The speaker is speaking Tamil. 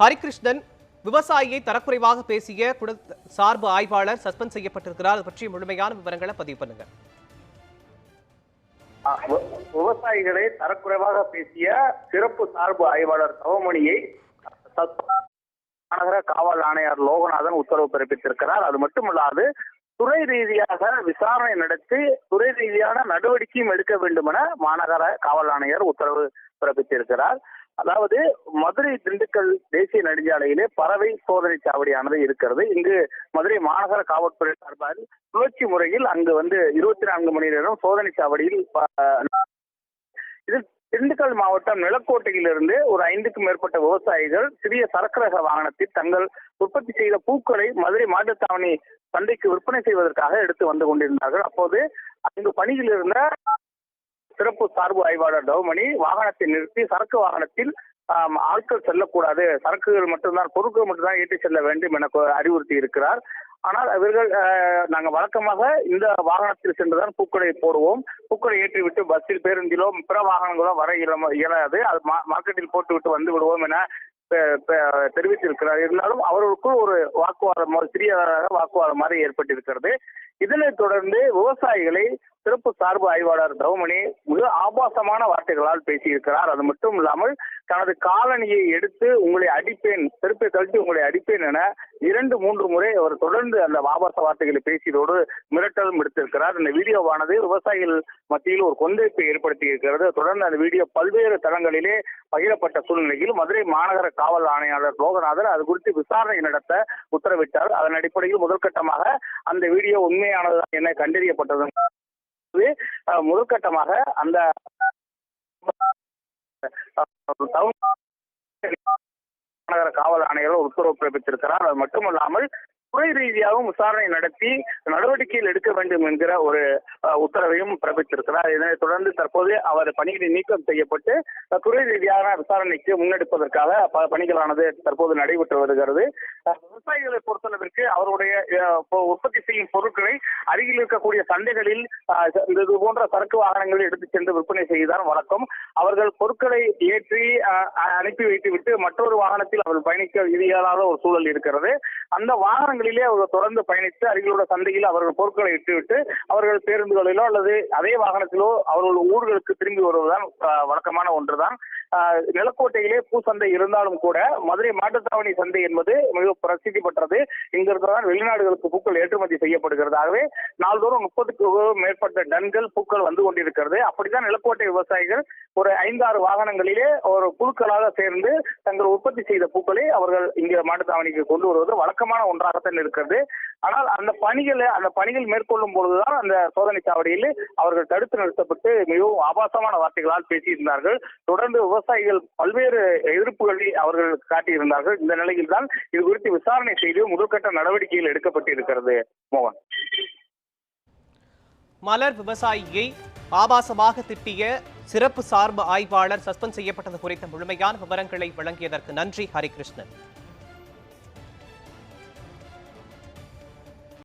ஹரிகிருஷ்ணன் விவசாயியை தரக்குறைவாக பேசிய குட சார்பு ஆய்வாளர் சஸ்பெண்ட் செய்யப்பட்டிருக்கிறார். அது பற்றி முழுமையான விவரங்களை பதிவு பண்ணுங்க. விவசாயிகளை தரக்குறைவாக பேசிய சிறப்பு சார்பு ஆய்வாளர் தவமணியை மாநகர காவல் ஆணையர் லோகநாதன் உத்தரவு பிறப்பித்திருக்கிறார். அது மட்டுமல்லாது துறை ரீதியாக விசாரணை நடத்தி துறை ரீதியான நடவடிக்கையும் எடுக்க வேண்டும் என மாநகர காவல் ஆணையர் உத்தரவு பிறப்பித்திருக்கிறார். அதாவது மதுரை திண்டுக்கல் தேசிய நெடுஞ்சாலையிலே பறவை சோதனை சாவடியானது இருக்கிறது. இங்கு மதுரை மாநகர காவல்துறை சார்பால் சுழற்சி முறையில் அங்கு வந்து இருபத்தி நான்கு மணி நேரம் சோதனை சாவடியில் இது திண்டுக்கல் மாவட்டம் நிலக்கோட்டையிலிருந்து ஒரு ஐந்துக்கும் மேற்பட்ட விவசாயிகள் சிறிய சரக்கு ரக வாகனத்தில் தங்கள் உற்பத்தி செய்த பூக்களை மதுரை மாட்டுத்தாவணி சந்தைக்கு விற்பனை செய்வதற்காக எடுத்து வந்து கொண்டிருந்தார்கள். அப்போது அங்கு பணியில் இருந்த சிறப்பு சார்பு ஆய்வாளர் டவுமணி வாகனத்தை நிறுத்தி சரக்கு வாகனத்தில் ஆட்கள் செல்லக்கூடாது. சரக்குகள் மட்டும்தான் பொருட்கள் மட்டும்தான் ஏற்றி செல்ல வேண்டும் என அறிவுறுத்தி இருக்கிறார். ஆனால் அவர்கள் நாங்கள் வழக்கமாக இந்த வாகனத்தில் சென்றுதான் பூக்களை போடுவோம். பூக்களை ஏற்றிவிட்டு பஸ்ஸில் பேருந்திலோ பிற வாகனங்களோ வர இயல- இயலாது. அது மா- மார்க்கெட்டில் போட்டுவிட்டு வந்து விடுவோம் என பெ- தெரிவித்திருக்கிறார். இருந்தாலும் அவர்களுக்குள் ஒரு வாக்குவாதம் சிறியதாக சிறிய வாக்குவாதம் மாதிரி ஏற்பட்டிருக்கிறது. இதனைத் தொடர்ந்து விவசாயிகளை சிறப்பு சார்பு ஆய்வாளர் தவமணி மிக ஆபாசமான வார்த்தைகளால் பேசியிருக்கிறார். அது மட்டும் இல்லாமல் தனது காலணியை எடுத்து உங்களை அடிப்பேன் செருப்பை கழட்டி உங்களை அடிப்பேன் என இரண்டு மூன்று முறை அவர் தொடர்ந்து அந்த ஆபாச வார்த்தைகளை பேசியதோடு மிரட்டலும் எடுத்திருக்கிறார் இந்த வீடியோவானது விவசாயிகள் மத்தியில் ஒரு கொந்தளிப்பை ஏற்படுத்தி இருக்கிறது தொடர்ந்து அந்த வீடியோ பல்வேறு தளங்களிலே பகிரப்பட்ட சூழ்நிலையில் மதுரை மாநகர காவல் ஆணையாளர் லோகநாதர் அது குறித்து விசாரணை நடத்த உத்தரவிட்டார். அதன் அடிப்படையில் முதற்கட்டமாக அந்த வீடியோ உண்மையானதுதான் என கண்டறியப்பட்டது முதற்கட்டமாக அந்த மாநகர காவல் ஆணையர் உத்தரவு பிறப்பித்திருக்கிறார். அது மட்டுமல்லாமல் துறை ரீதியாகவும் விசாரணை நடத்தி நடவடிக்கைகள் எடுக்க வேண்டும் என்கிற ஒரு உத்தரவையும் பிறப்பித்திருக்கிறார். இதனைத் தொடர்ந்து தற்போது அவர் பணிகளை நீக்கம் செய்யப்பட்டு துறை ரீதியான விசாரணைக்கு முன்னெடுப்பதற்காக பணிகளானது தற்போது நடைபெற்று வருகிறது. விவசாயிகளை பொறுத்தளவிற்கு அவருடைய உற்பத்தி செய்யும் பொருட்களை அருகில் இருக்கக்கூடிய சந்தைகளில் இது போன்ற சரக்கு வாகனங்களில் எடுத்து சென்று விற்பனை செய்துதான் வழக்கம். அவர்கள் பொருட்களை ஏற்றி அனுப்பி வைத்துவிட்டு மற்றொரு வாகனத்தில் அவர்கள் பயணிக்க இயலாத ஒரு சூழல் இருக்கிறது. அந்த வாகனங்களிலே அவர்கள் தொடர்ந்து பயணித்து அருகிலுள்ள சந்தையில் அவர்கள் பொருட்களை இட்டுவிட்டு அவர்கள் பேருந்துகளிலோ அல்லது அதே வாகனத்திலோ அவர்கள் ஊர்களுக்கு திரும்பி வருவதுதான் வழக்கமான ஒன்றுதான். நிலக்கோட்டையிலே பூ சந்தை இருந்தாலும் கூட மதுரை மாட்டுத்தாவணி சந்தை என்பது மிக பிரசித்தி பெற்றது. இங்கிருந்துதான் வெளிநாடுகளுக்கு பூக்கள் ஏற்றுமதி செய்யப்படுகிறது ஆகவே நாள்தோறும் முப்பதுக்கு மேற்பட்ட டன்கள் பூக்கள் வந்து கொண்டிருக்கிறது. அப்படித்தான் நிலக்கோட்டை விவசாயிகள் ஒரு ஐந்தாறு வாகனங்களிலே ஒரு குழுக்களாக சேர்ந்து தங்கள் உற்பத்தி செய்த பூக்களை அவர்கள் இங்கே மாட்டுத்தாவணிக்கு கொண்டு வருவது வழக்கமான ஒன்றாகத்தான் இருக்கிறது. ஆனால் அந்த பணிகளை அந்த பணிகள் மேற்கொள்ளும் பொழுதுதான் அந்த சோதனை சாவடியில் அவர்கள் தடுத்து நிறுத்தப்பட்டு மிகவும் ஆபாசமான வார்த்தைகளால் பேசியிருந்தார்கள். தொடர்ந்து விவசாயிகள் பல்வேறு எதிர்ப்புகளை அவர்கள் காட்டியிருந்தார்கள். இந்த நிலையில் தான் இது குறித்து விசாரணை செய்து முதற்கட்ட நடவடிக்கைகள் எடுக்கப்பட்டிருக்கிறது மோகன். மலர் விவசாயியை ஆபாசமாக திட்டிய சிறப்பு சார்பு ஆய்வாளர் சஸ்பெண்ட் செய்யப்பட்டது குறித்த முழுமையான விவரங்களை வழங்கியதற்கு நன்றி. ஹரிகிருஷ்ணன்.